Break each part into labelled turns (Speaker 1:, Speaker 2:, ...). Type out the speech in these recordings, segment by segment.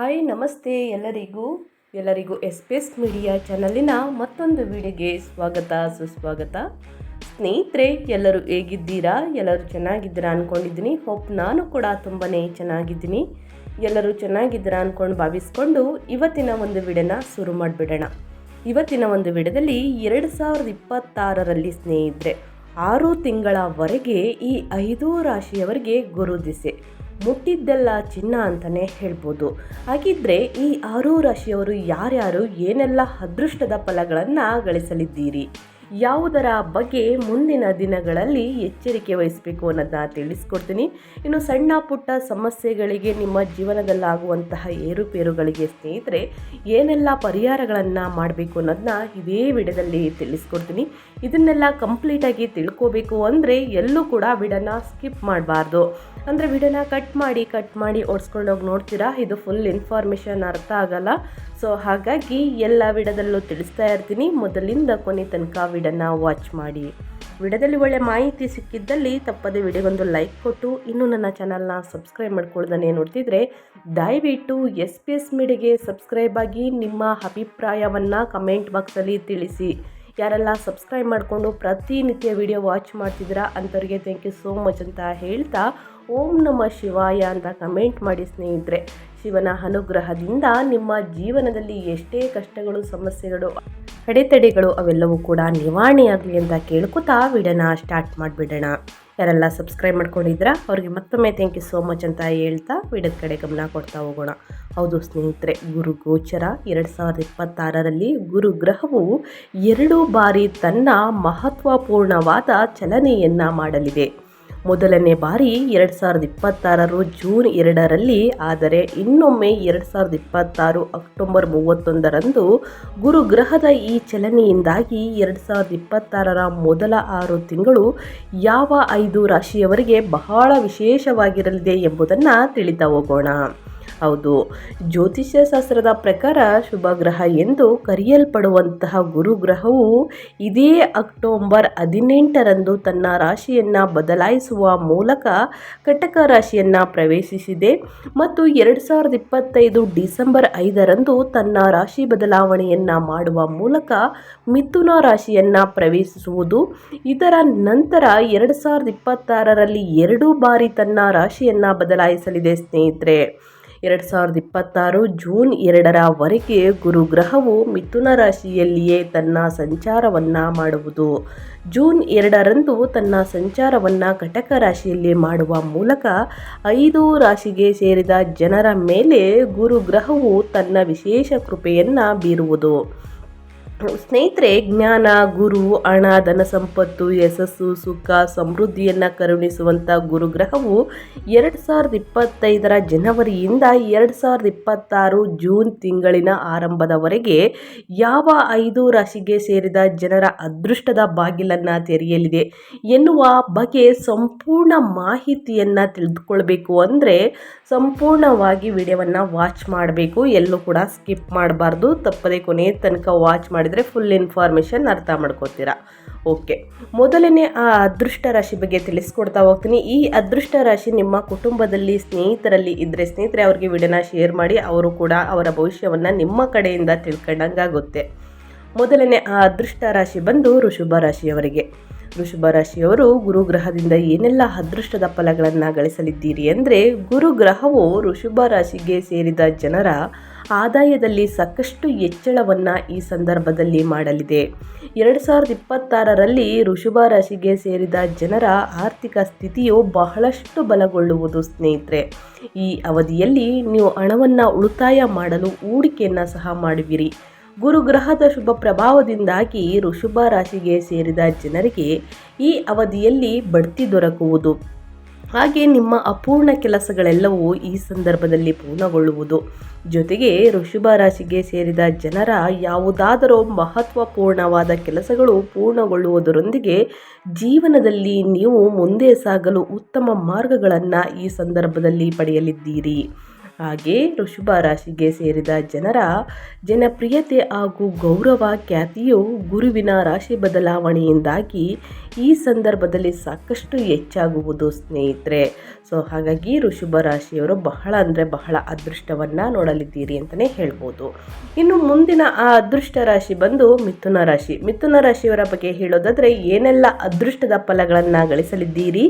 Speaker 1: Hi, ನಮಸ್ತೆ ಎಲ್ಲರಿಗೂ. ಎಲ್ಲರಿಗೂ ಎಸ್ ಪಿ ಎಸ್ ಮೀಡಿಯಾ ಚಾನಲಿನ ಮತ್ತೊಂದು ವಿಡಿಯೋಗೆ ಸ್ವಾಗತ, ಸುಸ್ವಾಗತ. ಸ್ನೇಹಿತರೆ, ಎಲ್ಲರೂ ಹೇಗಿದ್ದೀರಾ? ಎಲ್ಲರೂ ಚೆನ್ನಾಗಿದ್ದೀರಾ ಅಂದ್ಕೊಂಡಿದ್ದೀನಿ ಹೋಪ್ ನಾನು ಕೂಡ ತುಂಬಾ ಚೆನ್ನಾಗಿದ್ದೀನಿ. ಎಲ್ಲರೂ ಚೆನ್ನಾಗಿದ್ದೀರಾ ಅಂದ್ಕೊಂಡು ಭಾವಿಸ್ಕೊಂಡು ಇವತ್ತಿನ ಒಂದು ವಿಡಿಯೋನ ಶುರು ಮಾಡಿಬಿಡೋಣ. ಇವತ್ತಿನ ಒಂದು ವಿಡಿಯೋದಲ್ಲಿ ಎರಡು ಸಾವಿರದ ಇಪ್ಪತ್ತಾರರಲ್ಲಿ ಸ್ನೇಹಿತರೆ, ಆರು ತಿಂಗಳವರೆಗೆ ಈ ಐದು ರಾಶಿಯವರಿಗೆ ಗುರು ದಿಸೆ. ಮುಟ್ಟಿದ್ದೆಲ್ಲ ಚಿನ್ನ ಅಂತಲೇ ಹೇಳ್ಬೋದು. ಹಾಗಿದ್ರೆ ಈ ಆರು ರಾಶಿಯವರು ಯಾರ್ಯಾರು ಏನೆಲ್ಲ ಅದೃಷ್ಟದ ಫಲಗಳನ್ನು ಗಳಿಸಲಿದ್ದೀರಿ? ಯಾವುದರ ಬಗ್ಗೆ ಮುಂದಿನ ದಿನಗಳಲ್ಲಿ ಎಚ್ಚರಿಕೆ ವಹಿಸಬೇಕು ಅನ್ನೋದನ್ನ ತಿಳಿಸ್ಕೊಡ್ತೀನಿ. ಇನ್ನು ಸಣ್ಣ ಪುಟ್ಟ ಸಮಸ್ಯೆಗಳಿಗೆ ನಿಮ್ಮ ಜೀವನದಲ್ಲಾಗುವಂತಹ ಏರುಪೇರುಗಳಿಗೆ ಸ್ನೇಹಿತರೆ, ಏನೆಲ್ಲ ಪರಿಹಾರಗಳನ್ನು ಮಾಡಬೇಕು ಅನ್ನೋದನ್ನ ಇದೇ ವಿಡಿಯೋದಲ್ಲಿ ತಿಳಿಸ್ಕೊಡ್ತೀನಿ. ಇದನ್ನೆಲ್ಲ ಕಂಪ್ಲೀಟಾಗಿ ತಿಳ್ಕೋಬೇಕು ಅಂದರೆ ಎಲ್ಲೂ ಕೂಡ ವಿಡನ ಸ್ಕಿಪ್ ಮಾಡಬಾರ್ದು. ಅಂದರೆ ವಿಡಿಯೋನ ಕಟ್ ಮಾಡಿ ಕಟ್ ಮಾಡಿ ಓಡಿಸ್ಕೊಂಡೋಗಿ ನೋಡ್ತೀರಾ? ಇದು ಫುಲ್ ಇನ್ಫಾರ್ಮೇಷನ್ ಅರ್ಥ ಆಗಲ್ಲ. ಸೊ ಹಾಗಾಗಿ ಎಲ್ಲ ವಿಡದಲ್ಲೂ ತಿಳಿಸ್ತಾ ಇರ್ತೀನಿ. ಮೊದಲಿಂದ ಕೊನೆ ತನಕ ವಿಡಿಯೋನ ವಾಚ್ ಮಾಡಿ. ವಿಡಿಯೋದಲ್ಲಿ ಒಳ್ಳೆ ಮಾಹಿತಿ ಸಿಕ್ಕಿದ್ದಲ್ಲಿ ತಪ್ಪದೆ ವಿಡಿಯೋಗೊಂದು ಲೈಕ್ ಕೊಟ್ಟು, ಇನ್ನೂ ನನ್ನ ಚಾನಲ್ನ ಸಬ್ಸ್ಕ್ರೈಬ್ ಮಾಡ್ಕೊಳ್ದೇ ನೋಡ್ತಿದ್ರೆ, ದಯವಿಟ್ಟು ಎಸ್ ಪಿ ಎಸ್ ಮೀಡಿಯಾಗೆ ಸಬ್ಸ್ಕ್ರೈಬ್ ಆಗಿ ನಿಮ್ಮ ಅಭಿಪ್ರಾಯವನ್ನು ಕಮೆಂಟ್ ಬಾಕ್ಸಲ್ಲಿ ತಿಳಿಸಿ. ಯಾರೆಲ್ಲ ಸಬ್ಸ್ಕ್ರೈಬ್ ಮಾಡಿಕೊಂಡು ಪ್ರತಿನಿತ್ಯ ವಿಡಿಯೋ ವಾಚ್ ಮಾಡ್ತಿದ್ದೀರಾ ಅಂಥವ್ರಿಗೆ ಥ್ಯಾಂಕ್ ಯು ಸೋ ಮಚ್ ಅಂತ ಹೇಳ್ತಾ ಓಂ ನಮ ಶಿವಾಯ ಅಂತ ಕಮೆಂಟ್ ಮಾಡಿ ಸ್ನೇಹಿತರೆ. ಶಿವನ ಅನುಗ್ರಹದಿಂದ ನಿಮ್ಮ ಜೀವನದಲ್ಲಿ ಎಷ್ಟೇ ಕಷ್ಟಗಳು, ಸಮಸ್ಯೆಗಳು, ಅಡೆತಡೆಗಳು ಅವೆಲ್ಲವೂ ಕೂಡ ನಿವಾರಣೆಯಾಗಲಿ ಅಂತ ಕೇಳ್ಕೊತಾ ವಿಡಿಯೋನ ಸ್ಟಾರ್ಟ್ ಮಾಡಿಬಿಡೋಣ. ಯಾರೆಲ್ಲ ಸಬ್ಸ್ಕ್ರೈಬ್ ಮಾಡ್ಕೊಂಡಿದ್ರಾ ಅವ್ರಿಗೆ ಮತ್ತೊಮ್ಮೆ ಥ್ಯಾಂಕ್ ಯು ಸೋ ಮಚ್ ಅಂತ ಹೇಳ್ತಾ ವಿಡದ ಕಡೆ ಗಮನ ಕೊಡ್ತಾ ಹೋಗೋಣ. ಹೌದು ಸ್ನೇಹಿತರೆ, ಗುರು ಗೋಚರ ಎರಡು ಸಾವಿರದ ಇಪ್ಪತ್ತಾರರಲ್ಲಿ ಗುರು ಗ್ರಹವು ಎರಡು ಬಾರಿ ತನ್ನ ಮಹತ್ವಪೂರ್ಣವಾದ ಚಲನೆಯನ್ನು ಮಾಡಲಿದೆ. ಮೊದಲನೇ ಬಾರಿ ಎರಡು ಸಾವಿರದ ಇಪ್ಪತ್ತಾರರು ಜೂನ್ ಎರಡರಲ್ಲಿ, ಆದರೆ ಇನ್ನೊಮ್ಮೆ ಎರಡು ಸಾವಿರದ ಇಪ್ಪತ್ತಾರು ಅಕ್ಟೋಬರ್ ಮೂವತ್ತೊಂದರಂದು ಗುರುಗ್ರಹದ ಈ ಚಲನೆಯಿಂದಾಗಿ ಎರಡು ಸಾವಿರದ ಇಪ್ಪತ್ತಾರರ ಮೊದಲ ಆರು ತಿಂಗಳು ಯಾವ ಐದು ರಾಶಿಯವರಿಗೆ ಬಹಳ ವಿಶೇಷವಾಗಿರಲಿದೆ ಎಂಬುದನ್ನು ತಿಳಿತಾ ಹೋಗೋಣ. ಹೌದು. ಜ್ಯೋತಿಷ್ಯ ಶಾಸ್ತ್ರದ ಪ್ರಕಾರ ಶುಭ ಗ್ರಹ ಎಂದು ಕರೆಯಲ್ಪಡುವಂತಹ ಗುರುಗ್ರಹವು ಇದೇ ಅಕ್ಟೋಬರ್ ಹದಿನೆಂಟರಂದು ತನ್ನ ರಾಶಿಯನ್ನು ಬದಲಾಯಿಸುವ ಮೂಲಕ ಕಟಕ ರಾಶಿಯನ್ನು ಪ್ರವೇಶಿಸಿದೆ ಮತ್ತು ಎರಡು ಸಾವಿರದ ಇಪ್ಪತ್ತೈದು ಡಿಸೆಂಬರ್ ಐದರಂದು ತನ್ನ ರಾಶಿ ಬದಲಾವಣೆಯನ್ನು ಮಾಡುವ ಮೂಲಕ ಮಿಥುನ ರಾಶಿಯನ್ನು ಪ್ರವೇಶಿಸುವುದು. ಇದರ ನಂತರ ಎರಡು ಸಾವಿರದ ಇಪ್ಪತ್ತಾರರಲ್ಲಿ ಎರಡು ಬಾರಿ ತನ್ನ ರಾಶಿಯನ್ನು ಬದಲಾಯಿಸಲಿದೆ ಸ್ನೇಹಿತರೆ. ಎರಡು ಸಾವಿರದ ಇಪ್ಪತ್ತಾರು ಜೂನ್ ಎರಡರವರೆಗೆ ಗುರುಗ್ರಹವು ಮಿಥುನ ರಾಶಿಯಲ್ಲಿಯೇ ತನ್ನ ಸಂಚಾರವನ್ನು ಮಾಡುವುದು. ಜೂನ್ ಎರಡರಂದು ತನ್ನ ಸಂಚಾರವನ್ನು ಕಟಕ ರಾಶಿಯಲ್ಲಿ ಮಾಡುವ ಮೂಲಕ ಐದು ರಾಶಿಗೆ ಸೇರಿದ ಜನರ ಮೇಲೆ ಗುರುಗ್ರಹವು ತನ್ನ ವಿಶೇಷ ಕೃಪೆಯನ್ನು ಬೀರುವುದು. ಸ್ನೇಹಿತರೆ, ಜ್ಞಾನ, ಗುರು, ಹಣ, ಧನ ಸಂಪತ್ತು, ಯಶಸ್ಸು, ಸುಖ, ಸಮೃದ್ಧಿಯನ್ನು ಕರುಣಿಸುವಂಥ ಗುರುಗ್ರಹವು ಎರಡು ಸಾವಿರದ ಇಪ್ಪತ್ತೈದರ ಜನವರಿಯಿಂದ ಎರಡು ಸಾವಿರದ ಇಪ್ಪತ್ತಾರು ಜೂನ್ ತಿಂಗಳಿನ ಆರಂಭದವರೆಗೆ ಯಾವ ಐದು ರಾಶಿಗೆ ಸೇರಿದ ಜನರ ಅದೃಷ್ಟದ ಬಾಗಿಲನ್ನು ತೆರೆಯಲಿದೆ ಎನ್ನುವ ಬಗ್ಗೆ ಸಂಪೂರ್ಣ ಮಾಹಿತಿಯನ್ನು ತಿಳಿದುಕೊಳ್ಬೇಕು ಅಂದರೆ ಸಂಪೂರ್ಣವಾಗಿ ವಿಡಿಯೋವನ್ನು ವಾಚ್ ಮಾಡಬೇಕು. ಎಲ್ಲೂ ಕೂಡ ಸ್ಕಿಪ್ ಮಾಡಬಾರ್ದು. ತಪ್ಪದೆ ಕೊನೆ ತನಕ ವಾಚ್ ಮಾಡಿದರೆ ಫುಲ್ ಇನ್ಫಾರ್ಮೇಷನ್ ಅರ್ಥ ಮಾಡ್ಕೋತೀರಾ? ಓಕೆ ಮೊದಲನೇ ಆ ಅದೃಷ್ಟ ರಾಶಿ ಬಗ್ಗೆ ತಿಳಿಸ್ಕೊಡ್ತಾ ಹೋಗ್ತೀನಿ. ಈ ಅದೃಷ್ಟ ರಾಶಿ ನಿಮ್ಮ ಕುಟುಂಬದಲ್ಲಿ ಸ್ನೇಹಿತರಲ್ಲಿ ಇದ್ದರೆ ಸ್ನೇಹಿತರೆ ಅವ್ರಿಗೆ ವಿಡಿಯೋನ ಶೇರ್ ಮಾಡಿ, ಅವರು ಕೂಡ ಅವರ ಭವಿಷ್ಯವನ್ನು ನಿಮ್ಮ ಕಡೆಯಿಂದ ತಿಳ್ಕೊಂಡಂಗಾಗುತ್ತೆ. ಮೊದಲನೇ ಆ ಅದೃಷ್ಟ ರಾಶಿ ಬಂದು ಋಷಭ ರಾಶಿಯವರಿಗೆ. ವೃಷಭ ರಾಶಿಯವರು ಗುರುಗ್ರಹದಿಂದ ಏನೆಲ್ಲ ಅದೃಷ್ಟದ ಫಲಗಳನ್ನು ಗಳಿಸಲಿದ್ದೀರಿ ಅಂದರೆ ಗುರುಗ್ರಹವು ವೃಷಭ ರಾಶಿಗೆ ಸೇರಿದ ಜನರ ಆದಾಯದಲ್ಲಿ ಸಾಕಷ್ಟು ಹೆಚ್ಚಳವನ್ನು ಈ ಸಂದರ್ಭದಲ್ಲಿ ಮಾಡಲಿದೆ. ಎರಡು ಸಾವಿರದ ಇಪ್ಪತ್ತಾರರಲ್ಲಿ ಋಷಭ ರಾಶಿಗೆ ಸೇರಿದ ಜನರ ಆರ್ಥಿಕ ಸ್ಥಿತಿಯು ಬಹಳಷ್ಟು ಬಲಗೊಳ್ಳುವುದು ಸ್ನೇಹಿತರೆ. ಈ ಅವಧಿಯಲ್ಲಿ ನೀವು ಹಣವನ್ನು ಉಳಿತಾಯ ಮಾಡಲು ಹೂಡಿಕೆಯನ್ನು ಸಹ ಮಾಡುವಿರಿ. ಗುರುಗ್ರಹದ ಶುಭ ಪ್ರಭಾವದಿಂದಾಗಿ ಋಷಭ ರಾಶಿಗೆ ಸೇರಿದ ಜನರಿಗೆ ಈ ಅವಧಿಯಲ್ಲಿ ಬಡ್ತಿ ದೊರಕುವುದು. ಹಾಗೆ ನಿಮ್ಮ ಅಪೂರ್ಣ ಕೆಲಸಗಳೆಲ್ಲವೂ ಈ ಸಂದರ್ಭದಲ್ಲಿ ಪೂರ್ಣಗೊಳ್ಳುವುದು. ಜೊತೆಗೆ ಋಷಭ ರಾಶಿಗೆ ಸೇರಿದ ಜನರ ಯಾವುದಾದರೂ ಮಹತ್ವಪೂರ್ಣವಾದ ಕೆಲಸಗಳು ಪೂರ್ಣಗೊಳ್ಳುವುದರೊಂದಿಗೆ ಜೀವನದಲ್ಲಿ ನೀವು ಮುಂದೆ ಸಾಗಲು ಉತ್ತಮ ಮಾರ್ಗಗಳನ್ನು ಈ ಸಂದರ್ಭದಲ್ಲಿ ಪಡೆಯಲಿದ್ದೀರಿ. ಹಾಗೆ ಋಷಭ ರಾಶಿಗೆ ಸೇರಿದ ಜನರ ಜನಪ್ರಿಯತೆ ಹಾಗೂ ಗೌರವ ಖ್ಯಾತಿಯು ಗುರುವಿನ ರಾಶಿ ಬದಲಾವಣೆಯಿಂದಾಗಿ ಈ ಸಂದರ್ಭದಲ್ಲಿ ಸಾಕಷ್ಟು ಹೆಚ್ಚಾಗುವುದು ಸ್ನೇಹಿತರೆ. ಸೊ ಹಾಗಾಗಿ ಋಷಭ ರಾಶಿಯವರು ಬಹಳ ಅಂದರೆ ಬಹಳ ಅದೃಷ್ಟವನ್ನು ನೋಡಲಿದ್ದೀರಿ ಅಂತಲೇ ಹೇಳ್ಬೋದು. ಇನ್ನು ಮುಂದಿನ ಆ ಅದೃಷ್ಟ ರಾಶಿ ಬಂದು ಮಿಥುನ ರಾಶಿ. ಮಿಥುನ ರಾಶಿಯವರ ಬಗ್ಗೆ ಹೇಳೋದಾದರೆ ಏನೆಲ್ಲ ಅದೃಷ್ಟದ ಫಲಗಳನ್ನು ಗಳಿಸಲಿದ್ದೀರಿ,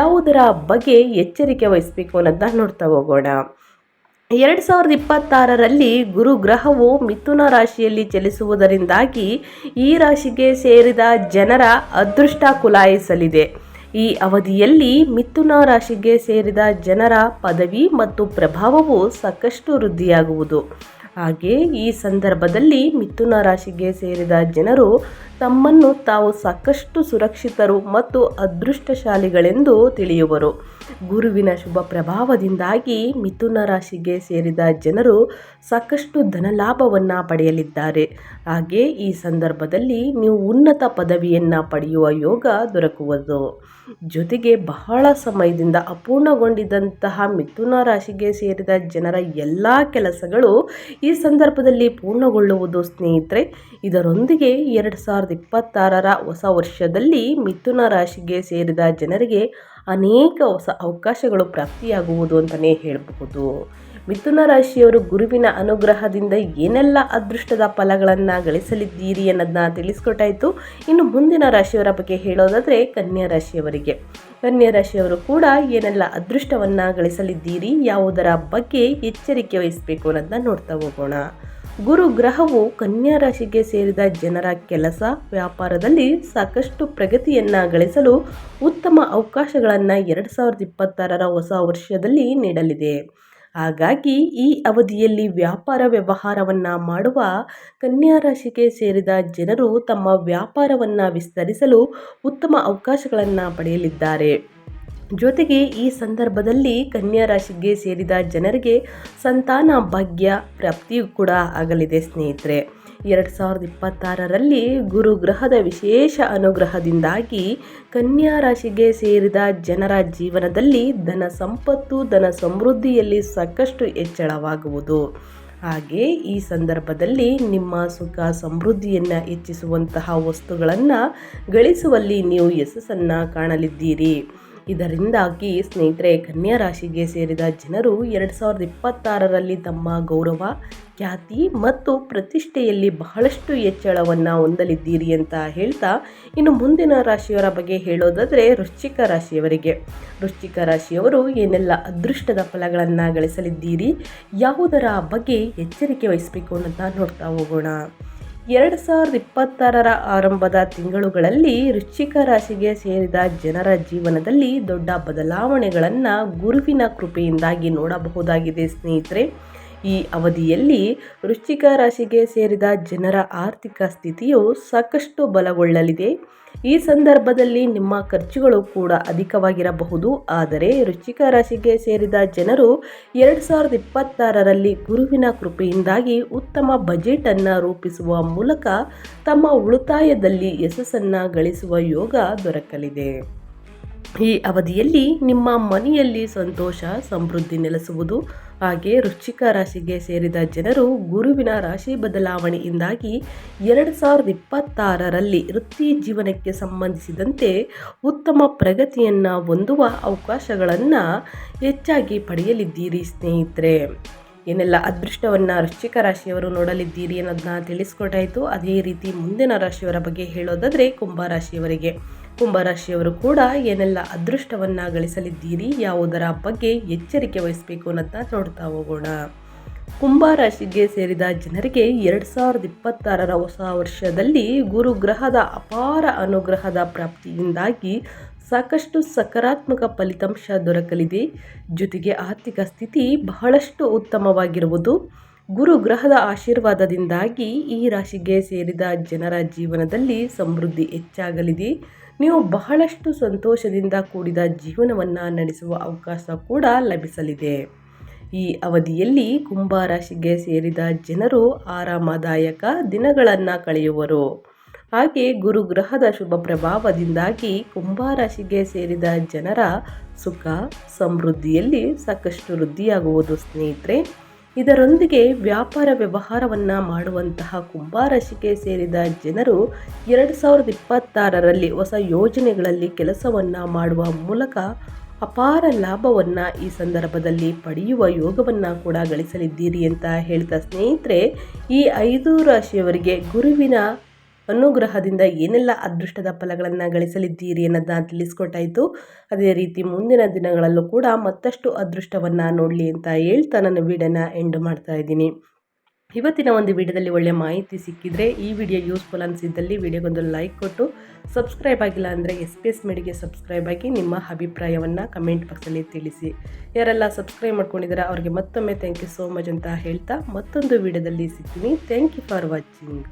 Speaker 1: ಯಾವುದರ ಬಗ್ಗೆ ಎಚ್ಚರಿಕೆ ವಹಿಸಬೇಕು ಅನ್ನೋದನ್ನ ನೋಡ್ತಾ ಹೋಗೋಣ. ಎರಡು ಸಾವಿರದ ಇಪ್ಪತ್ತಾರರಲ್ಲಿ ಗುರು ಗ್ರಹವು ಮಿಥುನ ರಾಶಿಯಲ್ಲಿ ಚಲಿಸುವುದರಿಂದಾಗಿ ಈ ರಾಶಿಗೆ ಸೇರಿದ ಜನರ ಅದೃಷ್ಟ ಕುಲಾಯಿಸಲಿದೆ. ಈ ಅವಧಿಯಲ್ಲಿ ಮಿಥುನ ರಾಶಿಗೆ ಸೇರಿದ ಜನರ ಪದವಿ ಮತ್ತು ಪ್ರಭಾವವು ಸಾಕಷ್ಟು ವೃದ್ಧಿಯಾಗುವುದು. ಹಾಗೆ ಈ ಸಂದರ್ಭದಲ್ಲಿ ಮಿಥುನ ರಾಶಿಗೆ ಸೇರಿದ ಜನರು ತಮ್ಮನ್ನು ತಾವು ಸಾಕಷ್ಟು ಸುರಕ್ಷಿತರು ಮತ್ತು ಅದೃಷ್ಟಶಾಲಿಗಳೆಂದು ತಿಳಿಯುವರು. ಗುರುವಿನ ಶುಭ ಪ್ರಭಾವದಿಂದಾಗಿ ಮಿಥುನ ರಾಶಿಗೆ ಸೇರಿದ ಜನರು ಸಾಕಷ್ಟು ಧನಲಾಭವನ್ನು ಪಡೆಯಲಿದ್ದಾರೆ. ಹಾಗೆ ಈ ಸಂದರ್ಭದಲ್ಲಿ ನೀವು ಉನ್ನತ ಪದವಿಯನ್ನು ಪಡೆಯುವ ಯೋಗ ದೊರಕುವುದು. ಜೊತೆಗೆ ಬಹಳ ಸಮಯದಿಂದ ಅಪೂರ್ಣಗೊಂಡಿದ್ದಂತಹ ಮಿಥುನ ರಾಶಿಗೆ ಸೇರಿದ ಜನರ ಎಲ್ಲ ಕೆಲಸಗಳು ಈ ಸಂದರ್ಭದಲ್ಲಿ ಪೂರ್ಣಗೊಳ್ಳುವುದು ಸ್ನೇಹಿತರೆ, ಇದರೊಂದಿಗೆ ಎರಡು ಸಾವಿರದ ಇಪ್ಪತ್ತಾರರ ಹೊಸ ವರ್ಷದಲ್ಲಿ ಮಿಥುನ ರಾಶಿಗೆ ಸೇರಿದ ಜನರಿಗೆ ಅನೇಕ ಹೊಸ ಅವಕಾಶಗಳು ಪ್ರಾಪ್ತಿಯಾಗುವುದು ಅಂತಲೇ ಹೇಳಬಹುದು. ಮಿಥುನ ರಾಶಿಯವರು ಗುರುವಿನ ಅನುಗ್ರಹದಿಂದ ಏನೆಲ್ಲ ಅದೃಷ್ಟದ ಫಲಗಳನ್ನು ಗಳಿಸಲಿದ್ದೀರಿ ಅನ್ನೋದನ್ನ ತಿಳಿಸ್ಕೊಟ್ಟಾಯಿತು. ಇನ್ನು ಮುಂದಿನ ರಾಶಿಯವರ ಬಗ್ಗೆ ಹೇಳೋದಾದರೆ ಕನ್ಯಾ ರಾಶಿಯವರಿಗೆ. ಕನ್ಯಾ ರಾಶಿಯವರು ಕೂಡ ಏನೆಲ್ಲ ಅದೃಷ್ಟವನ್ನು ಗಳಿಸಲಿದ್ದೀರಿ, ಯಾವುದರ ಬಗ್ಗೆ ಎಚ್ಚರಿಕೆ ವಹಿಸಬೇಕು ಅನ್ನೋದನ್ನ ನೋಡ್ತಾ ಹೋಗೋಣ. ಗುರು ಗ್ರಹವು ಕನ್ಯಾ ರಾಶಿಗೆ ಸೇರಿದ ಜನರ ಕೆಲಸ ವ್ಯಾಪಾರದಲ್ಲಿ ಸಾಕಷ್ಟು ಪ್ರಗತಿಯನ್ನು ಗಳಿಸಲು ಉತ್ತಮ ಅವಕಾಶಗಳನ್ನು ಎರಡು ಸಾವಿರದ ಇಪ್ಪತ್ತಾರರ ಹೊಸ ವರ್ಷದಲ್ಲಿ ನೀಡಲಿದೆ. ಹಾಗಾಗಿ ಈ ಅವಧಿಯಲ್ಲಿ ವ್ಯಾಪಾರ ವ್ಯವಹಾರವನ್ನು ಮಾಡುವ ಕನ್ಯಾ ರಾಶಿಗೆ ಸೇರಿದ ಜನರು ತಮ್ಮ ವ್ಯಾಪಾರವನ್ನು ವಿಸ್ತರಿಸಲು ಉತ್ತಮ ಅವಕಾಶಗಳನ್ನು ಪಡೆಯಲಿದ್ದಾರೆ. ಜೊತೆಗೆ ಈ ಸಂದರ್ಭದಲ್ಲಿ ಕನ್ಯಾ ರಾಶಿಗೆ ಸೇರಿದ ಜನರಿಗೆ ಸಂತಾನ ಭಾಗ್ಯ ಪ್ರಾಪ್ತಿಯೂ ಕೂಡ ಆಗಲಿದೆ ಸ್ನೇಹಿತರೆ. ಎರಡು ಸಾವಿರದ ಇಪ್ಪತ್ತಾರರಲ್ಲಿ ಗುರು ಗ್ರಹದ ವಿಶೇಷ ಅನುಗ್ರಹದಿಂದಾಗಿ ಕನ್ಯಾ ರಾಶಿಗೆ ಸೇರಿದ ಜನರ ಜೀವನದಲ್ಲಿ ಧನ ಸಂಪತ್ತು, ಧನ ಸಮೃದ್ಧಿಯಲ್ಲಿ ಸಾಕಷ್ಟು ಹೆಚ್ಚಳವಾಗುವುದು. ಹಾಗೆ ಈ ಸಂದರ್ಭದಲ್ಲಿ ನಿಮ್ಮ ಸುಖ ಸಮೃದ್ಧಿಯನ್ನು ಹೆಚ್ಚಿಸುವಂತಹ ವಸ್ತುಗಳನ್ನು ಗಳಿಸುವಲ್ಲಿ ನೀವು ಯಶಸ್ಸನ್ನು ಕಾಣಲಿದ್ದೀರಿ. ಇದರಿಂದಾಗಿ ಸ್ನೇಹಿತರೆ, ಕನ್ಯಾ ರಾಶಿಗೆ ಸೇರಿದ ಜನರು ಎರಡು ಸಾವಿರದ ಇಪ್ಪತ್ತಾರರಲ್ಲಿ ತಮ್ಮ ಗೌರವ, ಖ್ಯಾತಿ ಮತ್ತು ಪ್ರತಿಷ್ಠೆಯಲ್ಲಿ ಬಹಳಷ್ಟು ಹೆಚ್ಚಳವನ್ನು ಹೊಂದಲಿದ್ದೀರಿ ಅಂತ ಹೇಳ್ತಾ ಇನ್ನು ಮುಂದಿನ ರಾಶಿಯವರ ಬಗ್ಗೆ ಹೇಳೋದಾದರೆ ವೃಶ್ಚಿಕ ರಾಶಿಯವರಿಗೆ. ವೃಶ್ಚಿಕ ರಾಶಿಯವರು ಏನೆಲ್ಲ ಅದೃಷ್ಟದ ಫಲಗಳನ್ನು ಗಳಿಸಲಿದ್ದೀರಿ, ಯಾವುದರ ಬಗ್ಗೆ ಎಚ್ಚರಿಕೆ ವಹಿಸಬೇಕು ಅಂತ ನೋಡ್ತಾ ಹೋಗೋಣ. ಎರಡು ಸಾವಿರದ ಇಪ್ಪತ್ತಾರರ ಆರಂಭದ ತಿಂಗಳುಗಳಲ್ಲಿ ವೃಶ್ಚಿಕ ರಾಶಿಗೆ ಸೇರಿದ ಜನರ ಜೀವನದಲ್ಲಿ ದೊಡ್ಡ ಬದಲಾವಣೆಗಳನ್ನು ಗುರುವಿನ ಕೃಪೆಯಿಂದಾಗಿ ನೋಡಬಹುದಾಗಿದೆ ಸ್ನೇಹಿತರೆ. ಈ ಅವಧಿಯಲ್ಲಿ ವೃಶ್ಚಿಕ ರಾಶಿಗೆ ಸೇರಿದ ಜನರ ಆರ್ಥಿಕ ಸ್ಥಿತಿಯು ಸಾಕಷ್ಟು ಬಲಗೊಳ್ಳಲಿದೆ. ಈ ಸಂದರ್ಭದಲ್ಲಿ ನಿಮ್ಮ ಖರ್ಚುಗಳು ಕೂಡ ಅಧಿಕವಾಗಿರಬಹುದು. ಆದರೆ ವೃಶ್ಚಿಕ ರಾಶಿಗೆ ಸೇರಿದ ಜನರು ಎರಡು ಸಾವಿರದ ಇಪ್ಪತ್ತಾರರಲ್ಲಿ ಗುರುವಿನ ಕೃಪೆಯಿಂದಾಗಿ ಉತ್ತಮ ಬಜೆಟನ್ನು ರೂಪಿಸುವ ಮೂಲಕ ತಮ್ಮ ಉಳಿತಾಯದಲ್ಲಿ ಯಶಸ್ಸನ್ನು ಗಳಿಸುವ ಯೋಗ ದೊರಕಲಿದೆ. ಈ ಅವಧಿಯಲ್ಲಿ ನಿಮ್ಮ ಮನೆಯಲ್ಲಿ ಸಂತೋಷ, ಸಮೃದ್ಧಿ ನೆಲೆಸುವುದು ಹಾಗೆ ವೃಶ್ಚಿಕ ರಾಶಿಗೆ ಸೇರಿದ ಜನರು ಗುರುವಿನ ರಾಶಿ ಬದಲಾವಣೆಯಿಂದಾಗಿ ಎರಡು ಸಾವಿರದ ಇಪ್ಪತ್ತಾರರಲ್ಲಿ ವೃತ್ತಿ ಜೀವನಕ್ಕೆ ಸಂಬಂಧಿಸಿದಂತೆ ಉತ್ತಮ ಪ್ರಗತಿಯನ್ನು ಹೊಂದುವ ಅವಕಾಶಗಳನ್ನು ಹೆಚ್ಚಾಗಿ ಪಡೆಯಲಿದ್ದೀರಿ ಸ್ನೇಹಿತರೆ. ಏನೆಲ್ಲ ಅದೃಷ್ಟವನ್ನು ವೃಶ್ಚಿಕ ರಾಶಿಯವರು ನೋಡಲಿದ್ದೀರಿ ಅನ್ನೋದನ್ನ ತಿಳಿಸ್ಕೊಟ್ಟಾಯಿತು. ಅದೇ ರೀತಿ ಮುಂದಿನ ರಾಶಿಯವರ ಬಗ್ಗೆ ಹೇಳೋದಾದರೆ ಕುಂಭರಾಶಿಯವರಿಗೆ ಕುಂಭರಾಶಿಯವರು ಕೂಡ ಏನೆಲ್ಲ ಅದೃಷ್ಟವನ್ನು ಗಳಿಸಲಿದ್ದೀರಿ ಯಾವುದರ ಬಗ್ಗೆ ಎಚ್ಚರಿಕೆ ವಹಿಸಬೇಕು ಅನ್ನೋದನ್ನ ನೋಡ್ತಾ ಹೋಗೋಣ. ಕುಂಭರಾಶಿಗೆ ಸೇರಿದ ಜನರಿಗೆ ಎರಡು ಸಾವಿರದ ಇಪ್ಪತ್ತಾರರ ಹೊಸ ವರ್ಷದಲ್ಲಿ ಗುರು ಗ್ರಹದ ಅಪಾರ ಅನುಗ್ರಹದ ಪ್ರಾಪ್ತಿಯಿಂದಾಗಿ ಸಾಕಷ್ಟು ಸಕಾರಾತ್ಮಕ ಫಲಿತಾಂಶ ದೊರಕಲಿದೆ. ಜೊತೆಗೆ ಆರ್ಥಿಕ ಸ್ಥಿತಿ ಬಹಳಷ್ಟು ಉತ್ತಮವಾಗಿರುವುದು ಗುರು ಗ್ರಹದ ಆಶೀರ್ವಾದದಿಂದಾಗಿ ಈ ರಾಶಿಗೆ ಸೇರಿದ ಜನರ ಜೀವನದಲ್ಲಿ ಸಮೃದ್ಧಿ ಹೆಚ್ಚಾಗಲಿದೆ. ನೀವು ಬಹಳಷ್ಟು ಸಂತೋಷದಿಂದ ಕೂಡಿದ ಜೀವನವನ್ನು ನಡೆಸುವ ಅವಕಾಶ ಕೂಡ ಲಭಿಸಲಿದೆ. ಈ ಅವಧಿಯಲ್ಲಿ ಕುಂಭ ರಾಶಿಗೆ ಸೇರಿದ ಜನರು ಆರಾಮದಾಯಕ ದಿನಗಳನ್ನು ಕಳೆಯುವರು. ಹಾಗೆ ಗುರುಗ್ರಹದ ಶುಭ ಪ್ರಭಾವದಿಂದಾಗಿ ಕುಂಭರಾಶಿಗೆ ಸೇರಿದ ಜನರ ಸುಖ, ಸಮೃದ್ಧಿಯಲ್ಲಿ ಸಾಕಷ್ಟು ವೃದ್ಧಿಯಾಗುವುದು ಸ್ನೇಹಿತರೆ. ಇದರೊಂದಿಗೆ ವ್ಯಾಪಾರ ವ್ಯವಹಾರವನ್ನು ಮಾಡುವಂತಹ ಕುಂಭರಾಶಿಗೆ ಸೇರಿದ ಜನರು ಎರಡು ಸಾವಿರದ ಇಪ್ಪತ್ತಾರರಲ್ಲಿ ಹೊಸ ಯೋಜನೆಗಳಲ್ಲಿ ಕೆಲಸವನ್ನು ಮಾಡುವ ಮೂಲಕ ಅಪಾರ ಲಾಭವನ್ನು ಈ ಸಂದರ್ಭದಲ್ಲಿ ಪಡೆಯುವ ಯೋಗವನ್ನು ಕೂಡ ಗಳಿಸಲಿದ್ದೀರಿ ಅಂತ ಹೇಳ್ತಾ ಸ್ನೇಹಿತರೆ, ಈ ಐದು ರಾಶಿಯವರಿಗೆ ಗುರುವಿನ ಅನುಗ್ರಹದಿಂದ ಏನೆಲ್ಲ ಅದೃಷ್ಟದ ಫಲಗಳನ್ನು ಗಳಿಸಲಿದ್ದೀರಿ ಅನ್ನೋದನ್ನ ತಿಳಿಸ್ಕೊಟ್ಟಾಯಿತು. ಅದೇ ರೀತಿ ಮುಂದಿನ ದಿನಗಳಲ್ಲೂ ಕೂಡ ಮತ್ತಷ್ಟು ಅದೃಷ್ಟವನ್ನು ನೋಡಲಿ ಅಂತ ಹೇಳ್ತಾ ನನ್ನ ವಿಡಿಯೋನ ಎಂಡ್ ಮಾಡ್ತಾ ಇದ್ದೀನಿ. ಇವತ್ತಿನ ಒಂದು ವಿಡಿಯೋದಲ್ಲಿ ಒಳ್ಳೆಯ ಮಾಹಿತಿ ಸಿಕ್ಕಿದರೆ ಈ ವಿಡಿಯೋ ಯೂಸ್ಫುಲ್ ಅನಿಸಿದ್ದಲ್ಲಿ ವಿಡಿಯೋಗೊಂದು ಲೈಕ್ ಕೊಟ್ಟು ಸಬ್ಸ್ಕ್ರೈಬ್ ಆಗಿಲ್ಲ ಅಂದರೆ ಎಸ್ ಪಿ ಎಸ್ ಮೆಡಿಗೆ ಸಬ್ಸ್ಕ್ರೈಬ್ ಆಗಿ ನಿಮ್ಮ ಅಭಿಪ್ರಾಯವನ್ನು ಕಮೆಂಟ್ ಬಾಕ್ಸಲ್ಲಿ ತಿಳಿಸಿ. ಯಾರೆಲ್ಲ ಸಬ್ಸ್ಕ್ರೈಬ್ ಮಾಡ್ಕೊಂಡಿದ್ದಾರೆ ಅವ್ರಿಗೆ ಮತ್ತೊಮ್ಮೆ ಥ್ಯಾಂಕ್ ಯು ಸೋ ಮಚ್ ಅಂತ ಹೇಳ್ತಾ ಮತ್ತೊಂದು ವಿಡಿಯೋದಲ್ಲಿ ಸಿಗ್ತೀನಿ. Thank you for watching